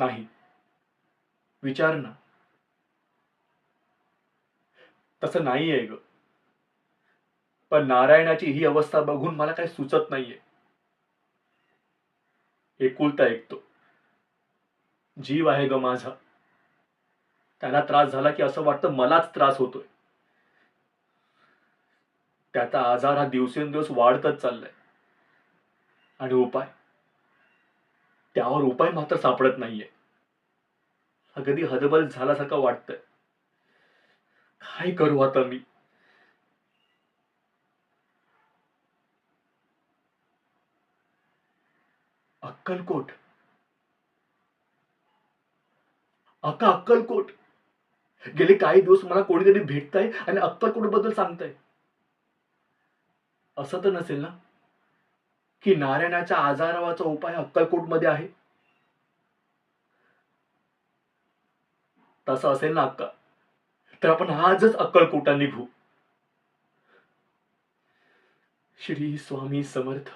नाही. विचार ना. तसं नाही आहे ग. पण नारायणाची ही अवस्था बघून मला काही सुचत नाहीये. एकुलता ऐकतो जीव आहे ग माझा. त्याला त्रास झाला की असं वाटतं मलाच त्रास होतोय. त्याचा आजार हा दिवसेंदिवस वाढतच चाललाय. आणि उपाय? त्यावर उपाय मात्र सापडत नाहीये. अगदी हदबल झाल्यासारखं वाटतंय. काय करू आता मी? अक्कलकोट. अक्का अक्कलकोट. गेले काही दिवस मला कोणीतरी भेटताय आणि अक्कलकोटबद्दल सांगताय. असं तर नसेल ना? की नारायणाच्या आजारावाचा उपाय अक्कलकोटमध्ये आहे? तसं असेल ना अक्का तर आपण आजच अक्कलकोटा निघू. श्री स्वामी समर्थ.